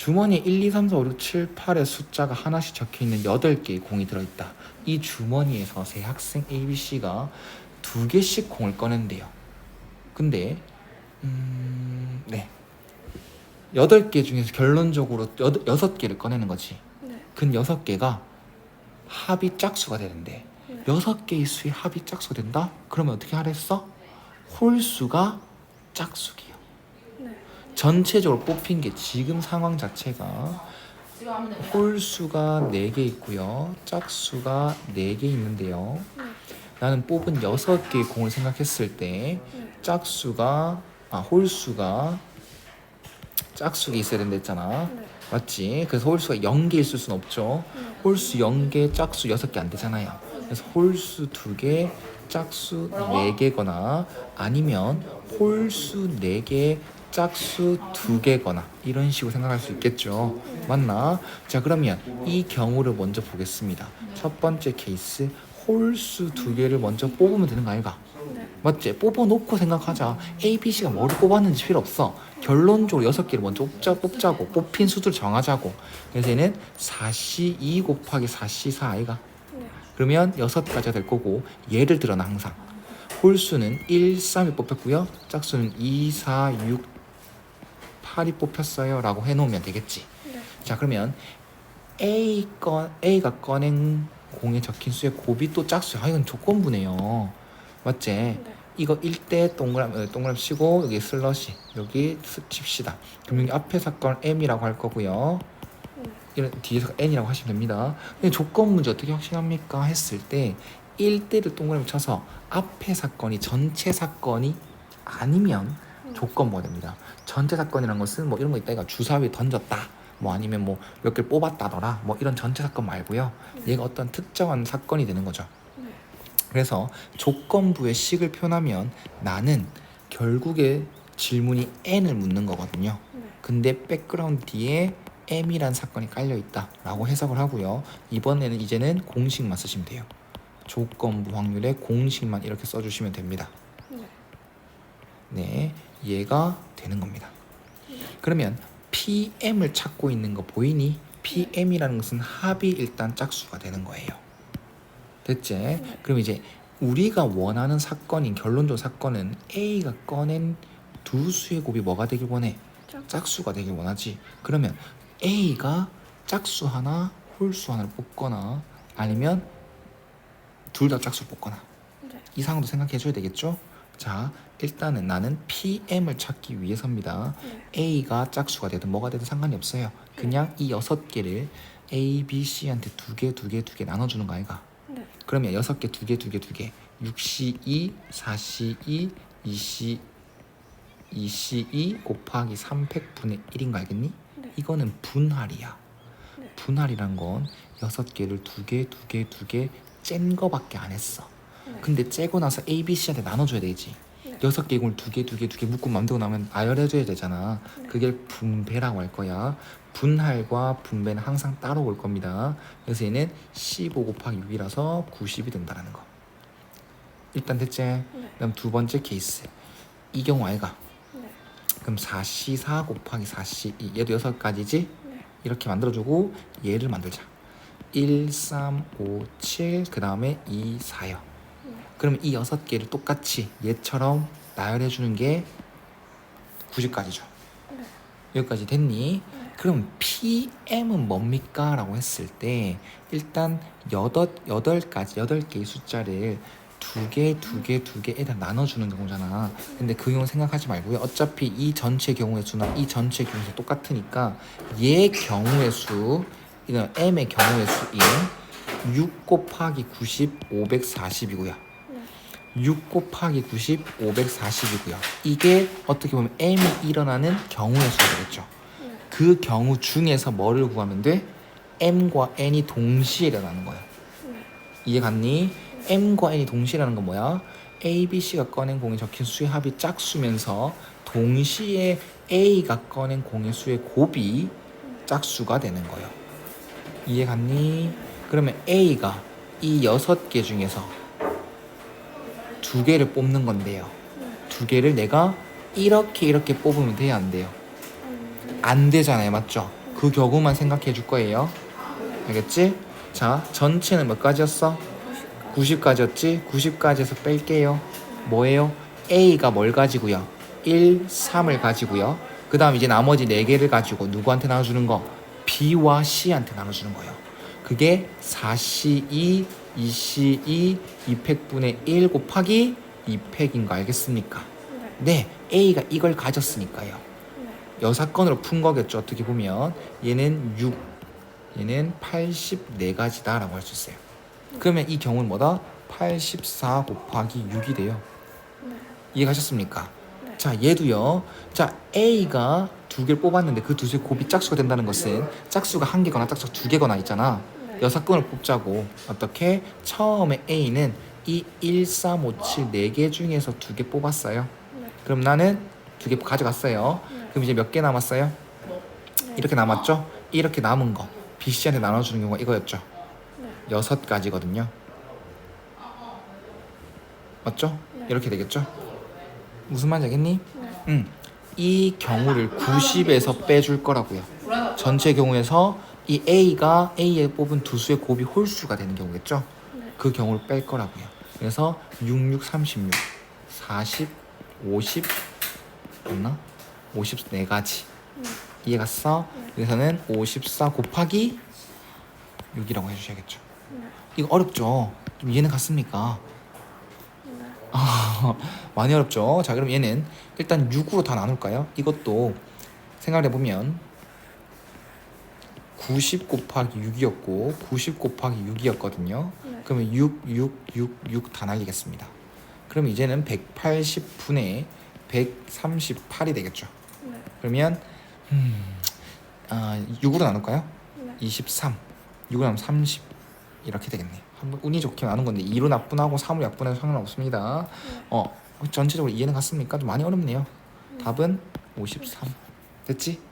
주머니에 1, 2, 3, 4, 5, 6, 7, 8의 숫자가 하나씩 적혀 있는 8개의 공이 들어있다. 이 주머니에서 세 학생 A, B, C가 두 개씩 공을 꺼낸대요. 근데 음, 네. 8개 중에서 결론적으로 6개를 꺼내는 거지. 네. 그 6개가 합이 짝수가 되는데 네. 여섯 개의 수의 합이 짝수가 된다? 그러면 어떻게 하랬어? 홀수가 짝수기요. 네. 전체적으로 뽑힌 게 지금 상황 자체가 홀수가 4개 있고요. 짝수가 4개 있는데요. 네. 나는 뽑은 6개의 공을 생각했을 때 네. 짝수가 아 홀수가 짝수가 있어야 된다 했잖아. 네. 맞지? 그래서 홀수가 0개 있을 순 없죠. 네. 홀수 0개, 짝수 6개 안 되잖아요. 그래서 홀수 2개, 짝수 4개거나 아니면 홀수 4개, 짝수 2개거나 이런 식으로 생각할 수 있겠죠. 맞나? 자, 그러면 이 경우를 먼저 보겠습니다. 첫 번째 케이스 홀수 2개를 먼저 뽑으면 되는 거 아이가? 네. 맞지? 뽑아놓고 생각하자. A, B, C가 뭐를 뽑았는지 필요 없어. 결론적으로 여섯 개를 먼저 뽑자, 뽑자고. 뽑힌 수들 정하자고. 그래서 얘는 4C 2 곱하기 4C 4 아이가. 네. 그러면 여섯 가지가 될 거고 예를 들어 나 항상 홀수는 1, 3이 뽑혔고요. 짝수는 2, 4, 6, 8이 뽑혔어요. 라고 해놓으면 되겠지. 네. 자 그러면 A 건 A가 꺼낸 공에 적힌 수의 곱이 또 짝수야. 아 이건 조건부네요. 맞지? 네. 이거 1대 동그라미 어, 동그라미 치고 여기 슬러시 여기 스- 칩시다. 그럼 여기 앞에 사건 M이라고 할 거고요. 네. 이런 뒤에서 N이라고 하시면 됩니다. 근데 조건 문제 어떻게 확신합니까? 했을 때 1대를 동그라미 쳐서 앞에 사건이 전체 사건이 아니면 조건부가 됩니다. 전체 사건이란 것은 뭐 이런 거 있다. 이가 주사위 던졌다. 뭐 아니면 뭐 몇 개를 뽑았다더라. 뭐 이런 전체 사건 말고요. 얘가 어떤 특정한 사건이 되는 거죠. 네. 그래서 조건부의 식을 표현하면 나는 결국에 질문이 n을 묻는 거거든요. 네. 근데 백그라운드 뒤에 m이란 사건이 깔려 있다라고 해석을 하고요. 이번에는 이제는 공식만 쓰시면 돼요. 조건부 확률의 공식만 이렇게 써주시면 됩니다. 네. 네, 얘가 되는 겁니다. 그러면 PM을 찾고 있는 거 보이니? PM이라는 것은 합이 일단 짝수가 되는 거예요. 됐지? 그럼 이제 우리가 원하는 사건인 결론적 사건은 A가 꺼낸 두 수의 곱이 뭐가 되길 원해? 짝. 짝수가 되길 원하지. 그러면 A가 짝수 하나, 홀수 하나를 뽑거나 아니면 둘 다 짝수 뽑거나 네. 이 상황도 생각해 줘야 되겠죠? 자, 일단은 나는 PM을 찾기 위해서입니다. 네. A가 짝수가 되든 뭐가 되든 상관이 없어요. 그냥 이 여섯 개를 A, B, C한테 두 개, 두 개, 두 개 나눠주는 거 아이가? 네. 그러면 여섯 개, 두 개, 두 개, 두 개. 6C2, 4C2, 2C, 2C2 곱하기 300분의 1인 거 알겠니? 네. 이거는 분할이야. 네. 분할이란 건 여섯 개를 두 개, 두 개, 두 개 짠 거밖에 안 했어. 네. 근데 째고 나서 A, B, C한테 나눠줘야 되지. 네. 여섯 개 공을 두 개, 두 개, 두 개 묶고 만들고 나면 나열해줘야 되잖아. 네. 그게 분배라고 할 거야. 분할과 분배는 항상 따로 올 겁니다. 그래서 얘는 15 곱하기 6이라서 90이 된다라는 거. 일단 됐지? 네. 그다음 두 번째 케이스. 이 경우 아이가. 네. 그럼 4C4 곱하기 4C2. 얘도 여섯 가지지? 네. 이렇게 만들어주고 얘를 만들자. 1, 3, 5, 7, 그 다음에 2, 4요. 네. 그러면 이 여섯 개를 똑같이 얘처럼 나열해 주는 게 90까지죠. 네. 여기까지 됐니? 네. 그럼 PM은 뭡니까? 라고 했을 때 일단 여덟, 여덟 가지, 여덟 개의 숫자를 두 개, 두 개, 두 개에다 나눠주는 경우잖아. 근데 그 경우 생각하지 말고요. 어차피 이 전체 경우의 수나 이 전체 경우의 수 똑같으니까 얘 경우의 수, 이건 M의 경우의 수인 6 곱하기 90, 540이고요. 네. 6 곱하기 90, 540이고요. 이게 어떻게 보면 M이 일어나는 경우의 수가 되겠죠. 네. 그 경우 중에서 뭐를 구하면 돼? M과 N이 동시에 일어나는 거야. 네. 이해 갔니? M과 N이 동시에 일어나는 건 뭐야? A, B, C가 꺼낸 공에 적힌 수의 합이 짝수면서 동시에 A가 꺼낸 공의 수의 곱이 짝수가 되는 거예요. 이해 갔니? 그러면 A가 이 여섯 개 중에서 두 개를 뽑는 건데요. 네. 두 개를 내가 이렇게 이렇게 뽑으면 돼야 안 돼요? 안 되잖아요, 맞죠? 그 경우만 생각해 줄 거예요. 알겠지? 자, 전체는 몇 가지였어? 90까지였지? 90까지에서 뺄게요. 뭐예요? A가 뭘 가지고요? 1, 3을 가지고요. 그 다음 이제 나머지 4개를 가지고 누구한테 나눠주는 거? B와 C한테 나눠주는 거예요. 그게 4C2, 2C2, 2팩분의 1 곱하기 2팩인 거 알겠습니까? 네. 네, A가 이걸 가졌으니까요. 네. 여사건으로 푼 거겠죠. 어떻게 보면 얘는 6, 얘는 84가지다라고 할 수 있어요. 그러면 이 경우는 뭐다? 84 곱하기 6이 돼요. 네. 이해가셨습니까? 네. 자, 얘도요. 자, A가 두 개를 뽑았는데 그 두 개의 곱이 짝수가 된다는 것은 짝수가 한 개거나 짝수가 두 개거나 있잖아. 네. 여사건을 뽑자고 어떻게 처음에 A는 이 1, 3, 5, 7 네 개 중에서 두 개 뽑았어요. 네. 그럼 나는 두 개 가져갔어요. 네. 그럼 이제 몇 개 남았어요? 네. 이렇게 남았죠? 이렇게 남은 거 B 씨한테 나눠주는 경우가 이거였죠. 네. 여섯 가지거든요. 맞죠? 네. 이렇게 되겠죠? 무슨 말인지 알겠니? 네. 응. 이 경우를 90에서 빼줄 거라고요. 전체 경우에서 이 A가 A에 뽑은 두 수의 곱이 홀수가 되는 경우겠죠? 네. 그 경우를 뺄 거라고요. 그래서 66, 36, 40, 50 맞나? 54가지. 네. 이해갔어? 네. 그래서는 54 곱하기 6이라고 해주셔야겠죠. 네. 이거 어렵죠? 좀 이해는 갔습니까? 네. 많이 어렵죠? 자, 그럼 얘는 일단 6으로 다 나눌까요? 이것도 생각해보면 90 곱하기 6이었고 90 곱하기 6이었거든요. 네. 그러면 6, 6, 6, 6 다 날리겠습니다. 그럼 이제는 180분의 138이 되겠죠. 네. 그러면 음, 아, 6으로 나눌까요? 네. 23 6으로 나누면 30 이렇게 되겠네요. 한번 운이 좋게 나눈 건데 2로 나쁜하고 3으로 약분해도 상관없습니다. 네. 어 전체적으로 이해는 갔습니까? 좀 많이 어렵네요. 답은 53 됐지?